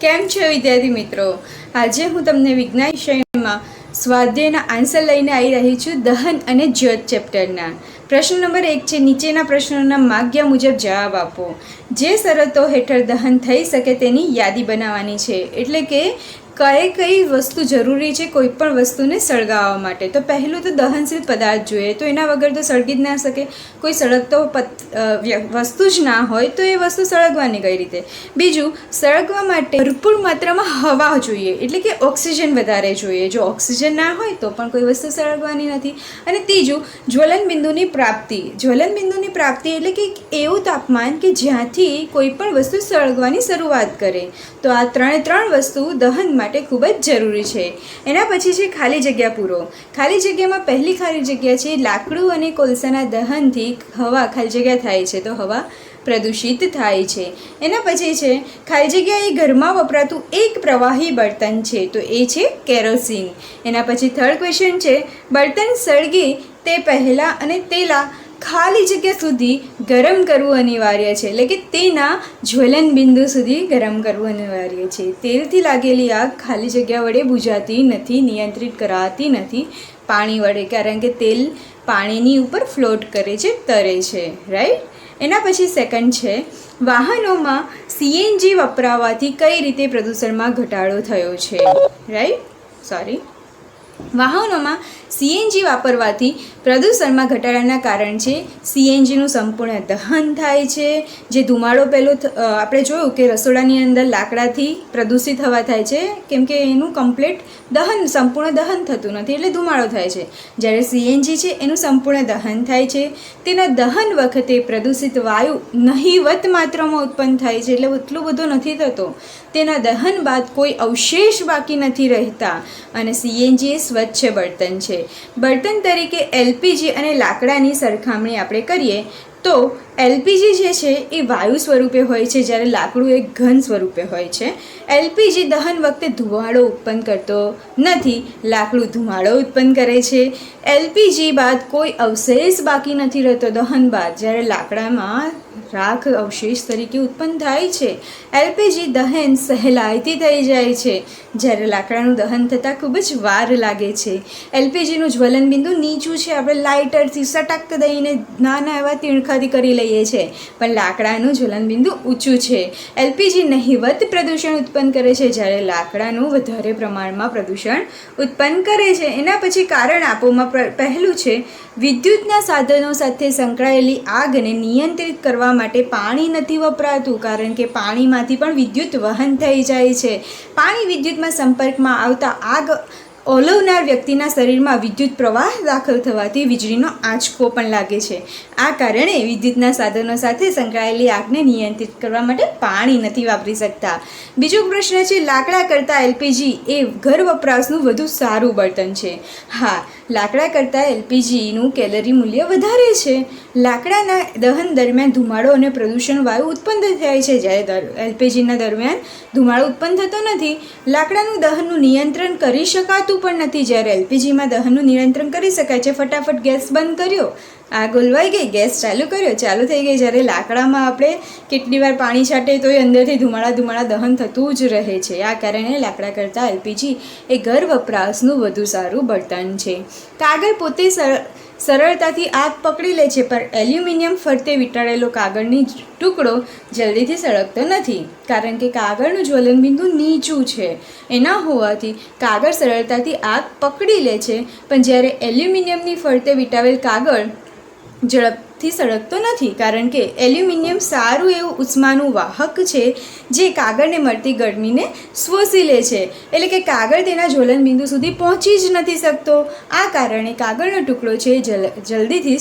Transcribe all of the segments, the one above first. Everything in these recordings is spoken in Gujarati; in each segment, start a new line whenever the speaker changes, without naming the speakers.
કેમ છો વિદ્યાર્થી મિત્રો? આજે હું તમને વિજ્ઞાન વિષયમાં સ્વાધ્યાયના આન્સર લઈને આવી રહી છું દહન અને જ્યોત ચેપ્ટરના પ્રશ્ન નંબર એક છે, નીચેના પ્રશ્નોના માગ્યા મુજબ જવાબ આપો. જે શરતો હેઠળ દહન થઈ શકે તેની યાદી બનાવવાની છે. એટલે કે કઈ કઈ વસ્તુ જરૂરી છે કોઈ પણ વસ્તુને સળગાવવા માટે? તો પહેલું તો દહનશીલ પદાર્થ જોઈએ. તો એના વગર તો સળગી જ ના શકે. કોઈ સળગતો વસ્તુ જ ના હોય તો એ વસ્તુ સળગવાની કઈ રીતે? બીજું, સળગવા માટે ભરપૂર માત્રામાં હવા જોઈએ. એટલે કે ઓક્સિજન વધારે જોઈએ. જો ઓક્સિજન ના હોય તો પણ કોઈ વસ્તુ સળગવાની નથી. અને ત્રીજું, જ્વલન બિંદુની પ્રાપ્તિ. જ્વલન બિંદુની પ્રાપ્તિ એટલે કે એવું તાપમાન કે જ્યાંથી કોઈ પણ વસ્તુ સળગવાની શરૂઆત કરે. તો આ ત્રણે ત્રણ વસ્તુ દહન માટે ખૂબ જ જરૂરી છે. એના પછી છે ખાલી જગ્યા પૂરો. ખાલી જગ્યામાં પહેલી ખાલી જગ્યા છે લાકડું અને કોલસાના દહનથી હવા ખાલી જગ્યા થાય છે, તો હવા પ્રદૂષિત થાય છે. એના પછી છે ખાલી જગ્યા એ ઘરમાં વપરાતું એક પ્રવાહી બળતણ છે, તો એ છે કેરોસીન. એના પછી થર્ડ ક્વેશ્ચન છે બળતણ સળગે તે પહેલાં અને તેલા ખાલી જગ્યા સુધી ગરમ કરવું અનિવાર્ય છે. એટલે કે તેના જ્વલન બિંદુ સુધી ગરમ કરવું અનિવાર્ય છે. તેલથી લાગેલી આગ ખાલી જગ્યા વડે બુજાતી નથી, નિયંત્રિત કરાતી નથી. પાણી વડે, કારણ કે તેલ પાણીની ઉપર ફ્લોટ કરે છે, તરે છે રાઈટ એના પછી સેકન્ડ છે, વાહનોમાં સીએનજી વપરાવાથી કઈ રીતે પ્રદૂષણમાં ઘટાડો થયો છે? રાઈટ સોરી વાહનોમાં સીએનજી વાપરવાથી પ્રદૂષણમાં ઘટાડાના કારણ છે. સીએનજીનું સંપૂર્ણ દહન થાય છે. જે ધુમાડો પહેલો આપણે જોયું કે રસોડાની અંદર લાકડાથી પ્રદૂષિત હવા થાય છે, કેમ કે એનું કમ્પ્લીટ દહન, સંપૂર્ણ દહન થતું નથી, એટલે ધુમાડો થાય છે. જ્યારે સીએનજી છે, એનું સંપૂર્ણ દહન થાય છે. તેના દહન વખતે પ્રદૂષિત વાયુ નહીવત માત્રામાં ઉત્પન્ન થાય છે, એટલે એટલો બધો નથી થતો. તેના દહન બાદ કોઈ અવશેષ બાકી નથી રહેતા. અને સીએનજી એ સ્વચ્છ બળતણ છે. બળતણ તરીકે એલપીજી અને લાકડાની સરખામણી આપણે કરીએ તો એલપીજી જે છે એ વાયુ સ્વરૂપે હોય છે, જ્યારે લાકડું એ ઘન સ્વરૂપે હોય છે. એલપીજી દહન વખતે ધુમાડો ઉત્પન્ન કરતો નથી, લાકડું ધુમાડો ઉત્પન્ન કરે છે. એલપીજી બાદ કોઈ અવશેષ બાકી નથી રહેતો દહન બાદ, જ્યારે લાકડામાં રાખ અવશેષ તરીકે ઉત્પન્ન થાય છે. એલપીજી દહન સહેલાઈથી થઈ જાય છે, જ્યારે લાકડાનું દહન થતાં ખૂબ જ વાર લાગે છે. એલપીજીનું જ્વલન બિંદુ નીચું છે, આપણે લાઇટરથી સટક દઈને નાના એવા તીણખાથી કરી લઈએ છીએ પણ લાકડાનું જ્વલનબિંદુ ઊંચું છે. એલપીજી નહિવત પ્રદૂષણ ઉત્પન્ન કરે છે. જ્યારે લાકડાનું વધારે પ્રમાણમાં પ્રદૂષણ ઉત્પન્ન કરે છે. એના પછી કારણ આપોમાં પહેલું છે, વિદ્યુતના સાધનો સાથે સંકળાયેલી આગને નિયંત્રિત કરવા માટે પાણી નથી વપરાતું, કારણ કે પાણીમાંથી પણ વિદ્યુત વહન થઈ જાય છે. પાણી વિદ્યુતમાં સંપર્કમાં આવતા આગ ઓલવનાર વ્યક્તિના શરીરમાં વિદ્યુત પ્રવાહ દાખલ થવાથી વીજળીનો આંચકો પણ લાગે છે. આ કારણે વિદ્યુતના સાધનો સાથે સંકળાયેલી આગને નિયંત્રિત કરવા માટે પાણી નથી વાપરી શકતા. બીજો પ્રશ્ન છે, લાકડા કરતાં એલપીજી એ ઘર વપરાશનું વધુ સારું બળતણ છે. હા, લાકડા કરતાં એલપીજીનું કેલરી મૂલ્ય વધારે છે. લાકડાના દહન દરમિયાન ધુમાડો અને પ્રદૂષણ વાયુ ઉત્પન્ન થાય છે, જ્યારે એલપીજીના દરમિયાન ધુમાડો ઉત્પન્ન થતો નથી. લાકડાનું દહનનું નિયંત્રણ કરી શકાતું પણ નથી, જ્યારે એલપીજીમાં દહનનું નિયંત્રણ કરી શકાય છે. ફટાફટ ગેસ બંધ કર્યો. આગ ગોલવાઈ ગઈ, ગેસ ચાલુ કર્યો, ચાલુ થઈ ગઈ. જ્યારે લાકડામાં આપણે કેટલી વાર પાણી છાંટે તો એ અંદરથી ધુમાડા ધુમાડા દહન થતું જ રહે છે. આ કારણે લાકડા કરતાં એલપીજી એ ઘર વપરાશનું વધુ સારું બળતણ છે. કાગળ પોતે સર- સરળતાથી આગ પકડી લે છે, પણ એલ્યુમિનિયમ ફરતે વીંટાળેલો કાગળની ટુકડો જલ્દીથી સળગતો નથી. કારણ કે કાગળનું જ્વલન બિંદુ નીચું છે. એના હોવાથી કાગળ સરળતાથી આગ પકડી લે છે, પણ જ્યારે એલ્યુમિનિયમની ફરતે વીંટાવેલ કાગળ ઝડપથી સળગતો નથી, કારણ કે એલ્યુમિનિયમ સારું એવું ઉષ્માનું વાહક છે, જે કાગળને મળતી ગરમીને શોષી લે છે. એટલે કે કાગળ તેના જ્વલન બિંદુ સુધી પહોંચી જ નથી શકતો. આ કારણે કાગળનો ટુકડો છે, જલ, જલ્દીથી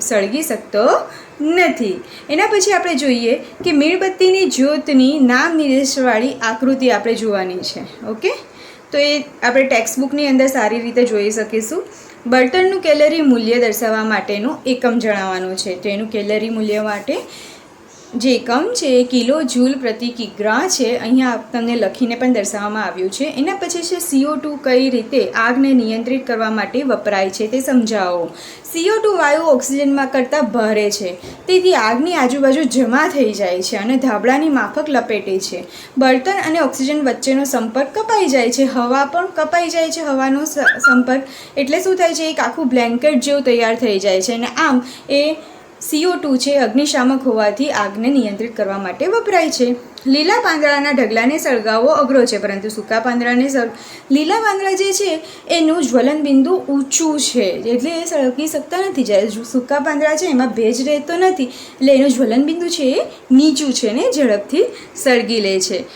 સળગી શકતો નથી. એના પછી આપણે જોઈએ કે મીણબત્તીની જ્યોતની નામ નિર્દેશવાળી આકૃતિ આપણે જોવાની છે. ઓકે? તો એ આપણે ટેક્સ્ટ બુકની અંદર સારી રીતે જોઈ શકીશું. બળતણનું કેલરી મૂલ્ય દર્શાવવા માટેનું એકમ જણાવવાનું છે. તો એનું કેલરી મૂલ્ય માટે જે એકમ છે, એ કિલો જૂલ પ્રતિ કિગ્રા છે, અહીંયા તમને લખીને પણ દર્શાવવામાં આવ્યું છે. એના પછી છે સીઓ ટુ કઈ રીતે આગને નિયંત્રિત કરવા માટે વપરાય છે તે સમજાવો. સીઓ ટુ વાયુ ઓક્સિજનમાં કરતાં ભારે છે. તેથી આગની આજુબાજુ જમા થઈ જાય છે અને ધાબળાની માફક લપેટે છે. બળતણ અને ઓક્સિજન વચ્ચેનો સંપર્ક કપાઈ જાય છે. હવા પણ કપાઈ જાય છે, હવાનો સંપર્ક. એટલે શું થાય છે, એક આખું બ્લેન્કેટ જેવું તૈયાર થઈ જાય છે અને આમ એ સીઓ ટુ છે, અગ્નિશામક હોવાથી આગને નિયંત્રિત કરવા માટે વપરાય છે. લીલા પાંદડાના ઢગલાને સળગાવવો અઘરો છે, પરંતુ સૂકા પાંદડાને સળ, લીલા પાંદડા જે છે, એનું જ્વલન બિંદુ ઊંચું છે, એટલે એ સળગી શકતા નથી. જ્યારે સૂકા પાંદડા છે, એમાં ભેજ રહેતો નથી, એટલે એનું જ્વલન બિંદુ છે એ નીચું છે ને ઝડપથી સળગી લે છે.